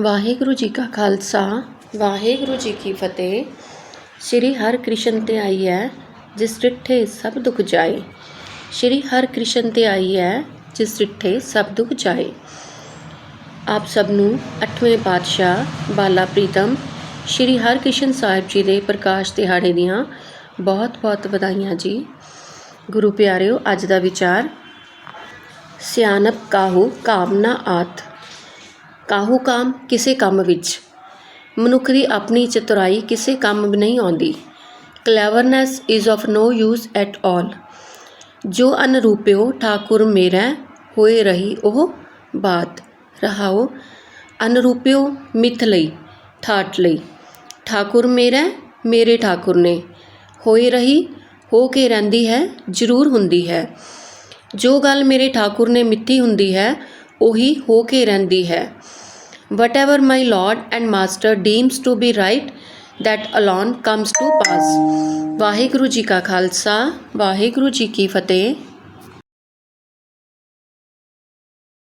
ਵਾਹਿਗੁਰੂ ਜੀ ਕਾ ਖਾਲਸਾ, ਵਾਹਿਗੁਰੂ ਜੀ ਕੀ ਫਤਿਹ। ਸ੍ਰੀ ਹਰਿਕ੍ਰਿਸ਼ਨ ਤੇ ਆਈ ਹੈ ਜਿਸ ਡਿਠੇ ਸਭ ਦੁੱਖ ਜਾਏ। ਸ੍ਰੀ ਹਰਿਕ੍ਰਿਸ਼ਨ ਤੇ ਆਈ ਹੈ ਜਿਸ ਡਿਠੇ ਸਭ ਦੁੱਖ ਜਾਏ। ਆਪ ਸਭ ਨੂੰ ਅੱਠਵੇਂ ਪਾਤਸ਼ਾਹ ਬਾਲਾ ਪ੍ਰੀਤਮ, ਸ੍ਰੀ ਹਰਿਕ੍ਰਿਸ਼ਨ ਸਾਹਿਬ ਜੀ ਦੇ ਪ੍ਰਕਾਸ਼ ਦਿਹਾੜੇ ਦੀਆਂ ਬਹੁਤ-ਬਹੁਤ ਵਧਾਈਆਂ ਜੀ। ਗੁਰੂ ਪਿਆਰਿਓ, ਅੱਜ ਦਾ ਵਿਚਾਰ, ਸਿਆਣਪ ਕਾਹੂ ਕਾਮਨਾ ਆਤ ਕਾਹੂ ਕਾਮ ਕਿਸੇ ਕੰਮ ਵਿੱਚ। ਮਨੁੱਖ ਦੀ ਆਪਣੀ ਚਤੁਰਾਈ ਕਿਸੇ ਕੰਮ ਨਹੀਂ ਆਉਂਦੀ। Cleverness is of no use at all ਜੋ ਅਨਰੂਪਿਓ ਠਾਕੁਰ ਮੇਰਾ, ਹੋਏ ਰਹੀ ਉਹ ਬਾਤ। ਰਹਾਓ ਅਨਰੂਪਿਓ ਮਿੱਥ ਲਈ ਠਾਟ ਲਈ। ਠਾਕੁਰ ਮੇਰਾ, ਮੇਰੇ ਠਾਕੁਰ ਨੇ। ਹੋਏ ਰਹੀ ਹੋ ਕੇ ਰਹਿੰਦੀ ਹੈ, ਜ਼ਰੂਰ ਹੁੰਦੀ ਹੈ। ਜੋ ਗੱਲ ਮੇਰੇ ਠਾਕੁਰ ਨੇ ਮਿੱਥੀ ਹੁੰਦੀ ਹੈ, ਉਹੀ ਹੋ ਕੇ ਰਹਿੰਦੀ ਹੈ। Whatever my lord and master deems to be right that alone comes to pass Waheguru ji ਕਾ ਖਾਲਸਾ ਵਾਹਿਗੁਰੂ ਜੀ ਕੀ ਫਤਿਹ